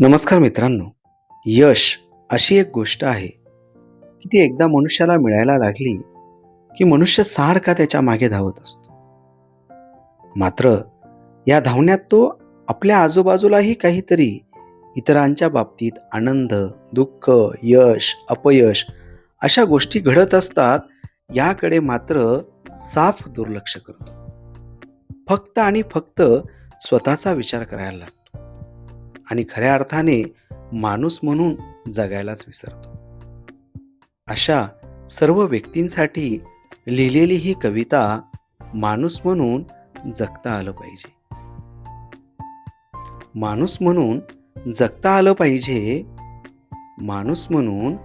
नमस्कार मित्रांनो. यश अशी एक गोष्ट आहे की ती एकदा मनुष्याला मिळायला लागली की मनुष्य सारखा त्याच्यामागे धावत असतो? मात्र या धावण्यात तो आपल्या आजूबाजूलाही काहीतरी इतरांच्या बाबतीत आनंद दुःख यश अपयश अशा गोष्टी घडत असतात याकडे मात्र साफ दुर्लक्ष करतो. फक्त आणि फक्त स्वतःचा विचार करायला लागतो. आणि खऱ्या अर्थाने माणूस म्हणून जगायलाच विसरतो. अशा सर्व व्यक्तींसाठी लिहिलेली ही कविता माणूस म्हणून जगता आलं पाहिजे. माणूस म्हणून जगता आलं पाहिजे माणूस म्हणून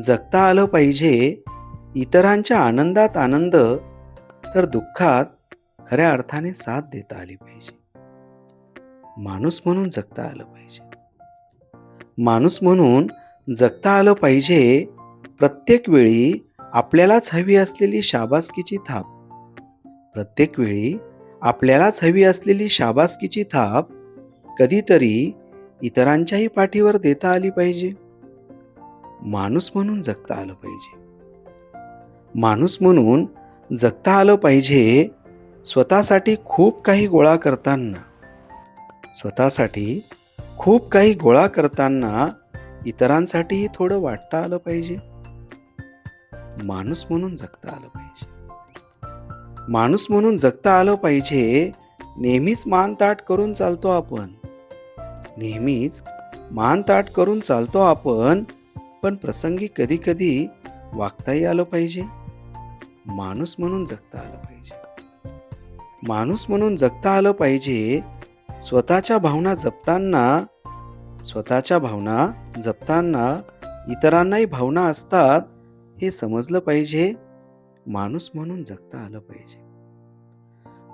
जगता आलं पाहिजे इतरांच्या आनंदात आनंद तर दुःखात खऱ्या अर्थाने साथ देता आली पाहिजे. माणूस म्हणून जगता आलं पाहिजे. माणूस म्हणून जगता आलं पाहिजे प्रत्येक वेळी आपल्यालाच हवी असलेली शाबासकीची थाप. प्रत्येक वेळी आपल्यालाच हवी असलेली शाबासकीची थाप कधीतरी इतरांच्याही पाठीवर देता आली पाहिजे. माणूस म्हणून जगता आलं पाहिजे. माणूस म्हणून जगता आलं पाहिजे स्वतःसाठी खूप काही गोळा करताना. स्वतःसाठी खूप काही गोळा करताना इतरांसाठीही थोडं वाटता आलं पाहिजे. माणूस म्हणून जगता आलं पाहिजे. माणूस म्हणून जगता आलं पाहिजे नेहमीच मान ताट करून चालतो आपण. नेहमीच मान ताट करून चालतो आपण पण प्रसंगी कधी कधी वागताही आलं पाहिजे. माणूस म्हणून जगता आलं पाहिजे. माणूस म्हणून जगता आलं पाहिजे स्वतःच्या भावना जपताना स्वतःच्या भावना जपताना इतरांनाही भावना असतात हे समजलं पाहिजे. माणूस म्हणून जगता आलं पाहिजे.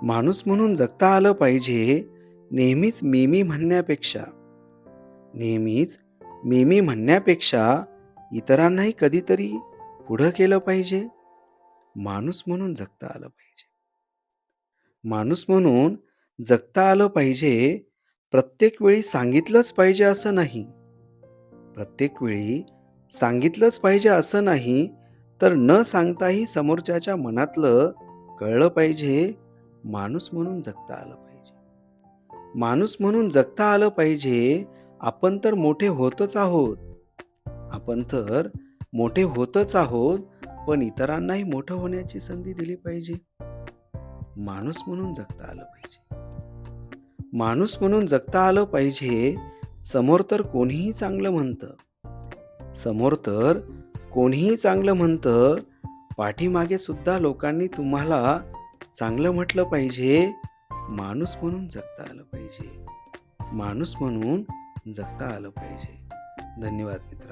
माणूस म्हणून जगता आलं पाहिजे नेहमीच मेमी म्हणण्यापेक्षा. नेहमीच मेमी म्हणण्यापेक्षा इतरांनाही कधीतरी पुढं केलं पाहिजे. माणूस म्हणून जगता आलं पाहिजे. माणूस म्हणून जगता आलं पाहिजे प्रत्येक वेळी सांगितलंच पाहिजे असं नाही. प्रत्येक वेळी सांगितलंच पाहिजे असं नाही तर न सांगताही समोरच्याच्या मनातलं कळलं पाहिजे माणूस म्हणून जगता आलं पाहिजे. माणूस म्हणून जगता आलं पाहिजे आपण तर मोठे होतच आहोत. आपण तर मोठे होतच आहोत पण इतरांनाही मोठं होण्याची संधी दिली पाहिजे. माणूस म्हणून जगता आलं पाहिजे. माणूस म्हणून जगता आलं पाहिजे समोर तर कोणीही चांगलं म्हणतं. समोर तर कोणीही चांगलं म्हणतं पाठीमागे सुद्धा लोकांनी तुम्हाला चांगलं म्हटलं पाहिजे माणूस म्हणून जगता आलं पाहिजे. माणूस म्हणून जगता आलं पाहिजे. धन्यवाद मित्र